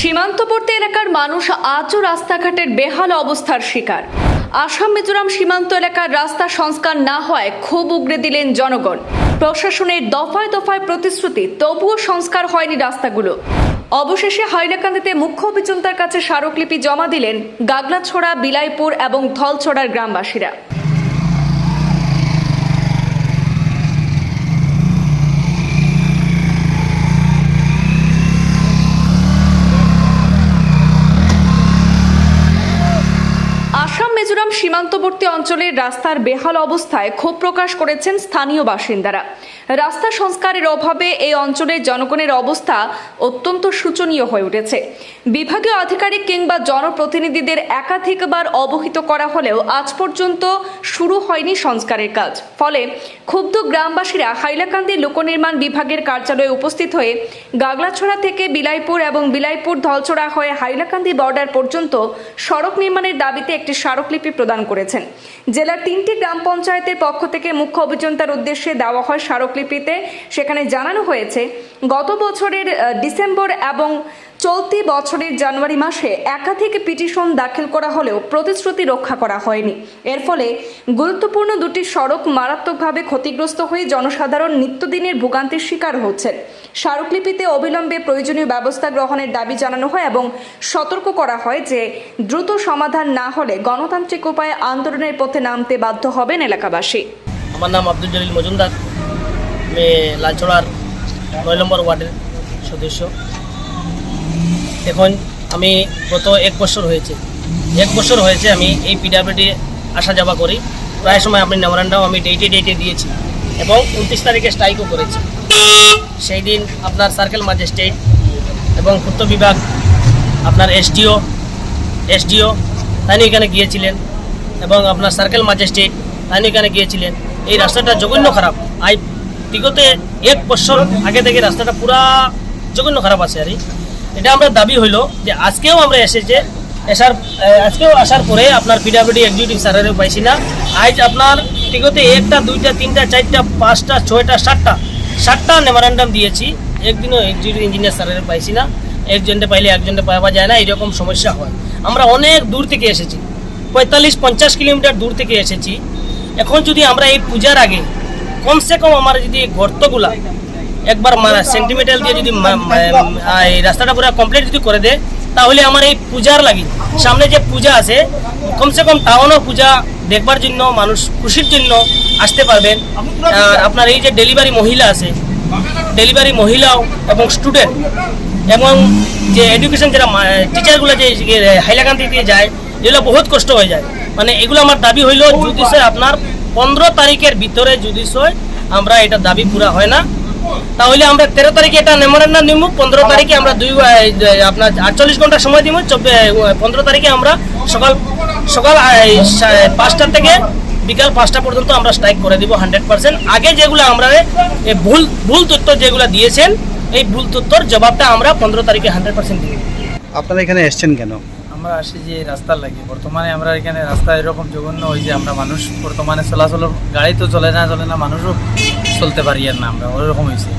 সীমান্তবর্তী এলাকার মানুষ আজও রাস্তাঘাটের বেহাল অবস্থার শিকার। আসাম মিজোরাম সীমান্ত এলাকার রাস্তা সংস্কার না হয় ক্ষোভ উগড়ে দিলেন জনগণ। প্রশাসনের দফায় দফায় প্রতিশ্রুতি, তবুও সংস্কার হয়নি রাস্তাগুলো। অবশেষে হাইলাকান্দিতে মুখ্য অভিযন্তার কাছে স্মারকলিপি জমা দিলেন গাগলাছড়া, বিলাইপুর এবং ধলছড়ার গ্রামবাসীরা। মিজোরাম সীমান্তবর্তী অঞ্চলের রাস্তার বেহাল অবস্থায় ক্ষোভ প্রকাশ করেছেন স্থানীয় বাসিন্দারা। রাস্তা সংস্কারের অভাবে এই অঞ্চলের জনগণের অবস্থা অত্যন্ত শোচনীয় হয়ে উঠেছে। বিভাগীয় আধিকারিক কিংবা জনপ্রতিনিধিদের একাধিকবার অবহিত করা হলেও আজ পর্যন্ত শুরু হয়নি সংস্কারের কাজ। ফলে ক্ষুব্ধ গ্রামবাসীরা হাইলাকান্দি লোকনির্মাণ বিভাগের কার্যালয়ে উপস্থিত হয়ে গাগলাছড়া থেকে বিলাইপুর এবং বিলাইপুর ধলছড়া হয়ে হাইলাকান্দি বর্ডার পর্যন্ত সড়ক নির্মাণের দাবিতে একটি স্মারকলিপি প্রদান করেছেন। জেলার তিনটি গ্রাম পঞ্চায়েতের পক্ষ থেকে মুখ্য অভিযন্তার উদ্দেশ্যে দেওয়া হয় স্মারকলিপিতে। সেখানে জানানো হয়েছে, গত বছরের ডিসেম্বর এবং চলতি বছরের জানুয়ারি মাসে একাধিক পিটিশন দাখিল করা হলেও প্রতিশ্রুতি রক্ষা করা হয়নি। এর ফলে গুরুত্বপূর্ণ দুটি সড়ক মারাত্মকভাবে ক্ষতিগ্রস্ত হয়ে জনসাধারণ নিত্যদিনের ভোগান্তির শিকার হচ্ছেন। স্মারকলিপিতে অবিলম্বে প্রয়োজনীয় ব্যবস্থা গ্রহণের দাবি জানানো হয় এবং সতর্ক করা হয় যে দ্রুত সমাধান না হলে গণতান্ত্রিক উপায়ে আন্দোলনের পথে নামতে বাধ্য হবেন এলাকাবাসী। আমার নাম আব্দুল জলিল মজুমদার আমি লালচড়ার নয় নম্বর ওয়ার্ডের সদস্য। এখন আমি গত এক বছর হয়েছে, এক বছর হয়েছে আমি এই পিডাব্লিউডি আসা যাওয়া করি। প্রায় সময় আপনি মেমোরান্ডাম আমি ডেটে ডেটে দিয়েছি। এবং উনত্রিশ তারিখে স্ট্রাইকও করেছি। সেই দিন আপনার সার্কেল ম্যাজিস্ট্রেট এবং পূর্ত বিভাগ, আপনার এসডিও এসডিও তাই এখানে গিয়েছিলেন এবং আপনার সার্কেল ম্যাজিস্ট্রেট তাই এখানে গিয়েছিলেন। এই রাস্তাটা জঘন্য খারাপ। আই, বিগত এক বছর আগে থেকে রাস্তাটা পুরা জঘন্য খারাপ আছে আর এটা আমরা দাবি হইল যে আজকেও আমরা এসেছে আহ, আজকেও আসার পরে আপনার পিডাব্লিউডি এক্সিকিউটিভ স্যারেরও পাইছি না। আজ আপনার বিগত একটা দুইটা তিনটা চারটা পাঁচটা ছয়টা সাতটা সাতটা মেমোরান্ডাম দিয়েছি। একদিনও এক্সিকিউটিভ ইঞ্জিনিয়ার স্যারের পাইছি না। একজনটা পাইলে একজনটা পাওয়া যায় না এরকম সমস্যা হয়। আমরা অনেক দূর থেকে এসেছি। পঁয়তাল্লিশ পঞ্চাশ কিলোমিটার দূর থেকে এসেছি। এখন যদি আমরা এই পূজার আগে কমসে কম আমার যদি গর্তগুলা একবার সেন্টিমিটার দিয়ে যদি রাস্তাটা পুরো কমপ্লিট যদি করে দেয় তাহলে আমার এই পূজার লাগি। সামনে যে পূজা আছে, কমসে কম টাউনও পূজা দেখবার জন্য, মানুষ খুশির জন্য আসতে পারবেন। আপনার এই যে ডেলিভারি মহিলা আছে ডেলিভারি মহিলাও এবং স্টুডেন্ট এবং যে এডুকেশন যারা টিচারগুলো যে যে হাইলাকান্দি দিয়ে যায়, এগুলো বহুত কষ্ট হয়ে যায়। মানে এগুলো আমার দাবি হইল, যদি আপনার পনেরো তারিখের ভিতরে যদি আমরা এটা দাবি পুরা হয় না। তাহলে আমরা তেরো তারিখে এটা মেমোরেন্ডাম নিব পনেরো তারিখে আমরা দুই আপনার আটচল্লিশ ঘণ্টা সময় দিব পনেরো তারিখে আমরা সকাল সকাল পাঁচটা থেকে বিকাল পাঁচটা পর্যন্ত আমরা স্ট্রাইক করে দিব হান্ড্রেড পার্সেন্ট আগে যেগুলো আমরা ভুল ভুল তথ্য যেগুলো দিয়েছেন এই ভুল তথ্যর জবাবটা আমরা পনেরো তারিখে হান্ড্রেড পার্সেন্ট দিব। আপনারা এখানে এসছেন কেন? আমরা আসি যে রাস্তার লাগে। বর্তমানে আমরা এখানে রাস্তা এরকম জঘন্য যে আমরা মানুষ বর্তমানে চলাচল গাড়ি তো চলে না চলে না মানুষও চলতে পারি আর না আমরা ওরকম হয়েছে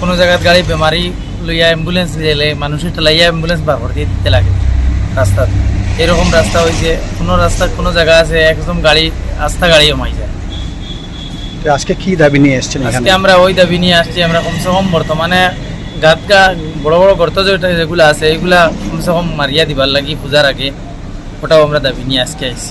কোনো জায়গায় গাড়ি বেমারি লইয়া অ্যাম্বুলেন্স গেলে মানুষের ঠেলাইয়া অ্যাম্বুলেন্স বার করে দিয়ে দিতে লাগে রাস্তার এরকম রাস্তা হয়েছে কোনো রাস্তা কোনো জায়গা আছে একদম গাড়ি আস্থা গাড়ি জমাই যায়। তো আজকে কি দাবি নিয়ে এসেছেন আজকে আমরা ওই দাবি নিয়ে আসছি আমরা কমসে কম বর্তমানে গাত গা বড় বড় গর্ত যেগুলো আছে এগুলা কমসে কম মারিয়া দিবার লাগি পূজার আগে ওটাও আমরা দাবি নিয়ে আজকে আইছি।